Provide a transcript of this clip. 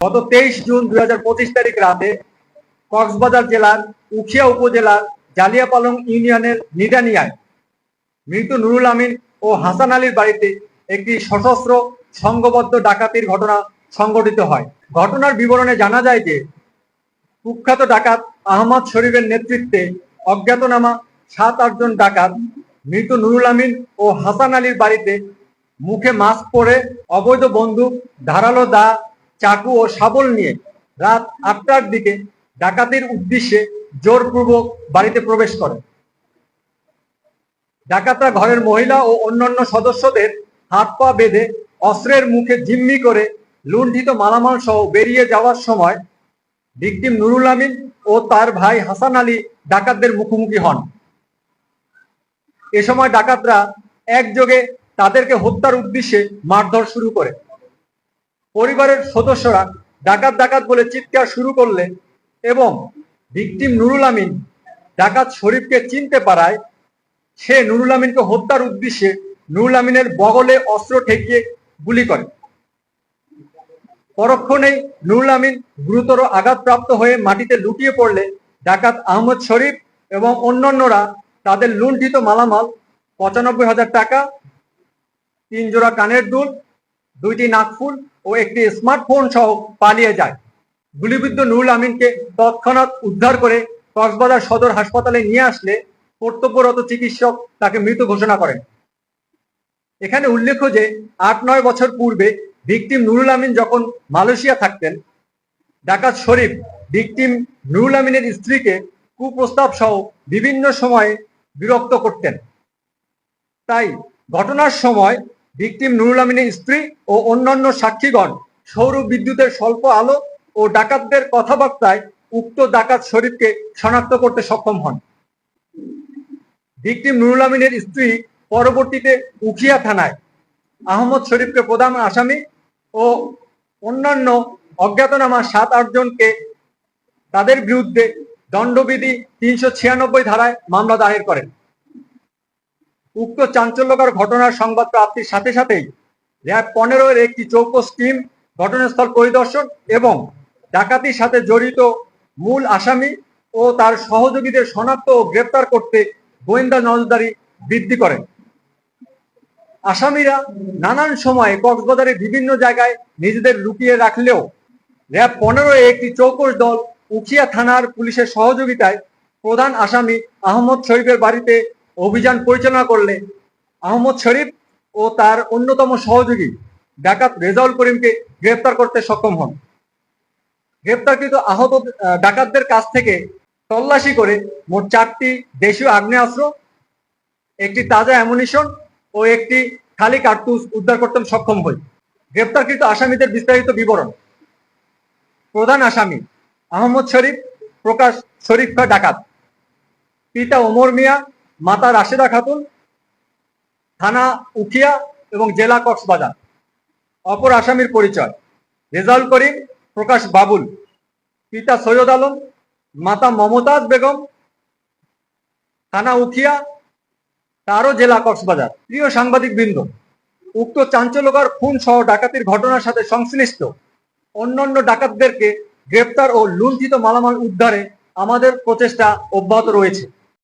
গত তেইশ জুন দুই হাজার পঁচিশ তারিখ রাতে কক্সবাজার জেলার উখিয়া উপজেলার জালিয়াপালং ইউনিয়নের নিডানিয়ায় মৃত নুরুল আমিন ও হাসান আলীর বাড়িতে একটি সশস্ত্র সংঘবদ্ধ ডাকাতির ঘটনা সংঘটিত হয়। ঘটনার বিবরণে জানা যায় যে কুখ্যাত ডাকাত আহমদ শরীফের নেতৃত্বে অজ্ঞাতনামা সাত আটজন ডাকাত মৃত নুরুল আমিন ও হাসান আলীর বাড়িতে মুখে মাস্ক পরে অবৈধ বন্দুক, ধারালো দা চাকু ও শাবল নিয়ে রাত আটটার দিকে ডাকাতির উদ্দেশ্যে জোরপূর্বক বাড়িতে প্রবেশ করে। ডাকাতরা ঘরের মহিলা ও অন্যান্য সদস্যদের হাত পা বেঁধে অস্ত্রের মুখে জিম্মি করে লুণ্ঠিত মালামাল সহ বেরিয়ে যাওয়ার সময় ভিকটিম নুরুল আমিন ও তার ভাই হাসান আলী ডাকাতদের মুখোমুখি হন। এ সময় ডাকাতরা একযোগে তাদেরকে হত্যার উদ্দেশ্যে মারধর শুরু করে। পরিবারের সদস্যরা ডাকাত ডাকাত বলে চিৎকার শুরু করলে এবং ভিকটিম নুরুল আমিন ডাকাত শরীফকে চিনতে পারায়, সে নুরুল আমিনকে হত্যার উদ্দেশ্যে নুরুল আমিনের বগলে অস্ত্র ঠেকিয়ে গুলি করে। পরক্ষণেই নুরুল আমিন গুরুতর আঘাতপ্রাপ্ত হয়ে মাটিতে লুটিয়ে পড়লে ডাকাত আহমদ শরীফ এবং অন্যান্যরা তাদের লুণ্ঠিত মালামাল, পঁচানব্বই হাজার টাকা তিন জোড়া কানের দুল দুইটি নাকফুল ও একটি স্মার্টফোন সহ পালিয়ে যায়। গুলিবিদ্ধ নুরুল আমিনকে তৎক্ষণাৎ উদ্ধার করে কক্সবাজার সদর হাসপাতালে নিয়ে আসলে কর্তব্যরত চিকিৎসক তাকে মৃত ঘোষণা করেন। এখানে উল্লেখ্য যে, আট নয় বছর পূর্বে ভিকটিম নুরুল আমিন যখন মালয়েশিয়া থাকতেন, ডাকাত শরীফ ভিকটিম নুরুল আমিনের স্ত্রীকে কুপ্রস্তাব সহ বিভিন্ন সময়ে বিরক্ত করতেন। তাই ঘটনার সময় ভিকটিম নুরুল আমিনের স্ত্রী ও অন্যান্য সাক্ষীগণ সৌর বিদ্যুতের স্বল্প আলো ও ডাকাতদের কথাবার্তায় উক্ত ডাকাত শরীফকে শনাক্ত করতে সক্ষম হন। ভিকটিম নুরুল আমিনের স্ত্রী পরবর্তীতে উখিয়া থানায় আহমদ শরীফকে প্রধান আসামি ও অন্যান্য অজ্ঞাতনামা সাত আটজনকে তাদের বিরুদ্ধে দণ্ডবিধি তিনশো ছিয়ানব্বই ধারায় মামলা দায়ের করেন। উক্ত চাঞ্চল্যকর ঘটনার সংবাদ প্রাপ্তির সাথে সাথেই র্যাব পনেরো এর একটি চৌকস টিম, ঘটনাস্থল পরিদর্শন এবং ডাকাতির সাথে জড়িত মূল আসামি ও তার সহযোগীদের শনাক্ত ও গ্রেপ্তার করতে গোয়েন্দা নজরদারি বৃদ্ধি করেন আসামিরা নানান সময়ে কক্সবাজারের বিভিন্ন জায়গায় নিজেদের লুকিয়ে রাখলেও র্যাব পনেরো একটি চৌকস দল উখিয়া থানার পুলিশের সহযোগিতায় প্রধান আসামি আহমদ শরীফের বাড়িতে অভিযান পরিচালনা করলে আহমদ শরীফ ও তার অন্যতম সহযোগী ডাকাত রেজাউল করিমকে গ্রেপ্তার করতে সক্ষম হন। গ্রেপ্তারকৃত আহত আহ, ডাকাতদের কাছ থেকে তল্লাশি করে মোট চারটি দেশীয় আগ্নেয়াস্ত্র একটি তাজা অ্যামুনিশন ও একটি খালি কার্তুজ উদ্ধার করতে সক্ষম হই। গ্রেপ্তারকৃত আসামিদের বিস্তারিত বিবরণ। প্রধান আসামি আহমদ শরীফ প্রকাশ শরীফ ডাকাত। পিতা ওমর মিয়া মাতা রাশেদা খাতুন, থানা উখিয়া এবং জেলা কক্সবাজার। অপর আসামির পরিচয়, রেজাউল করিম, প্রকাশ বাবুল। পিতা সৈয়দ আলম, মাতা মমতাজ বেগম, থানা উখিয়া তারও জেলা কক্সবাজার। প্রিয় সাংবাদিক বৃন্দ উক্ত চাঞ্চল্যকর খুন সহ ডাকাতির ঘটনার সাথে সংশ্লিষ্ট অন্যান্য ডাকাতদেরকে গ্রেপ্তার ও লুণ্ঠিত মালামাল উদ্ধারে আমাদের প্রচেষ্টা অব্যাহত রয়েছে।